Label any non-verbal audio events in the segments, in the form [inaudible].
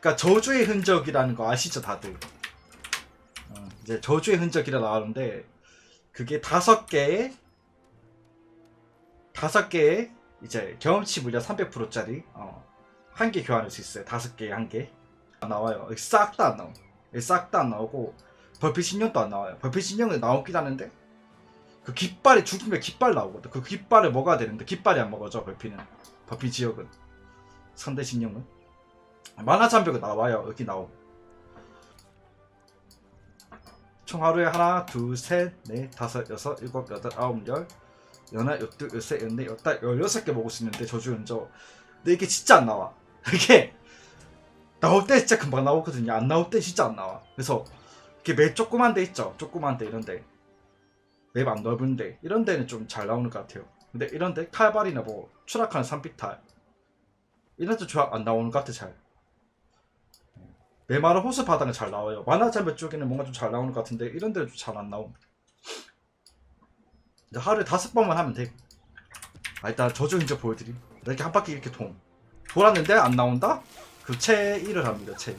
그러니까 저주의 흔적이라는 거 아시죠 다들? 어, 이제 저주의 흔적이라 나오는데 그게 다섯 개의 다섯 개의 이제 경험치 물량 300%짜리 어, 한 개 교환할 수 있어요. 다섯 개에 한 개. 안 나와요. 싹 다 안 나오. 싹다 안 나오고 벌핏 신령도 안 나와요. 벌핏 신령은 나오긴 하는데 그 깃발이 죽으면 깃발 나오거든. 그 깃발을 먹어야 되는데 깃발이 안 먹어져 벌핏은. 벌핏 지역은 선대 신령은 만화 장벽은 나와요. 여기 나오. 총 하루에 하나, 둘, 셋, 넷, 다섯, 여섯, 일곱, 여덟, 아홉, 열, 열하나, 열둘, 열셋, 열넷, 열다, 열여섯 개 먹을 수 있는데 저주 연저. 근데 이게 진짜 안 나와. [laughs] 이게 나올 때 진짜 금방 나오거든요. 안 나올 때 진짜 안 나와. 그래서 이게 맵 조그만 데 있죠. 조그만 데 이런 데 맵 안 넓은데 이런 데는 좀 잘 나오는 것 같아요. 근데 이런 데 칼발이나 뭐 추락하는 산비탈 이런 데안 나오는 것 같아 잘. 메마른 호수 바닥은 잘 나와요. 만화장벽 쪽에는 뭔가 좀 잘 나오는 것 같은데 이런 데는 좀잘안 나옴. 이제 하루에 다섯 번만 하면 돼. 아, 일단 저주 이제 보여드림. 이렇게 한 바퀴 이렇게 동. 돌았는데 안 나온다? 그 채1을 합니다. 채1.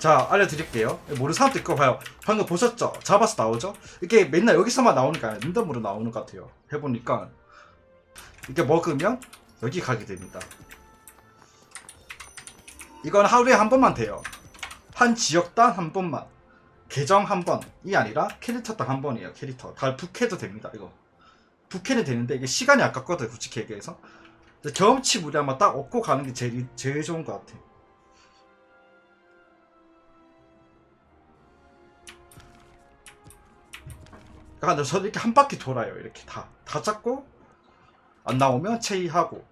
자, 알려드릴게요. 모르는 사람도 있고 봐요. 방금 보셨죠? 잡아서 나오죠? 이게 맨날 여기서만 나오는 게 아니라 랜덤으로 나오는 것 같아요. 해보니까 이렇게 먹으면 여기 가게 됩니다. 이건 하루에 한 번만 돼요. 한 지역당 한 번만. 계정 한 번이 아니라 캐릭터당 한 번이에요. 캐릭터. 다 북해도 됩니다. 이거. 북해는 되는데 이게 시간이 아깝거든. 솔직히 얘기해서. 경험치 무리만 딱 얻고 가는 게 제일, 제일 좋은 것 같아. 그러니까 저는 이렇게 한 바퀴 돌아요. 이렇게 다. 다 잡고 안 나오면 체이하고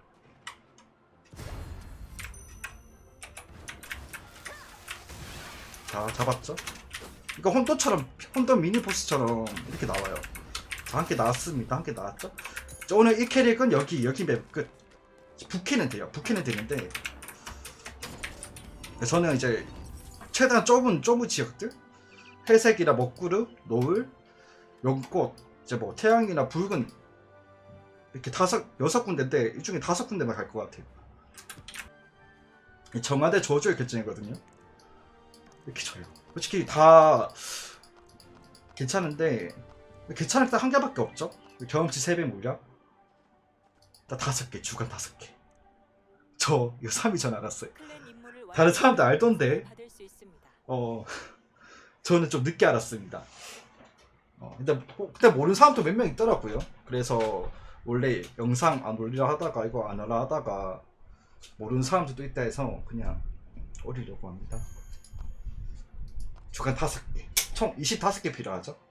자 잡았죠? 이거 혼돈처럼 혼돈 미니 보스처럼 이렇게 나와요. 자, 함께 나왔습니다. 함께 나왔죠? 저 오늘 이 캐릭은 여기 여기 맵 끝. 부캐는 돼요. 부캐는 되는데 저는 이제 최대한 좁은 좁은 지역들 회색이나 먹구름, 노을, 연꽃, 이제 뭐 태양이나 붉은 이렇게 다섯 여섯 군데인데 이 중에 다섯 군데만 갈 것 같아요. 이 정화대 저주의 결정이거든요. 이렇게 쳐요. 솔직히 다 괜찮은데 괜찮을 때한 개밖에 없죠. 경험치 3배 물량. 나 다섯 개, 주간 다섯 개. 저 이거 3위 전 알았어요. 다른 사람들 알던데. 어, [laughs] 저는 좀 늦게 알았습니다. 어, 근데, 뭐- 근데 모르는 사람도 몇 명 있더라고요. 그래서 원래 영상 안 올리려 하다가 이거 안 하려 하다가 모르는 사람들도 있다 해서 그냥 올리려고 합니다. 주간 다섯 개. 총 25개 필요하죠.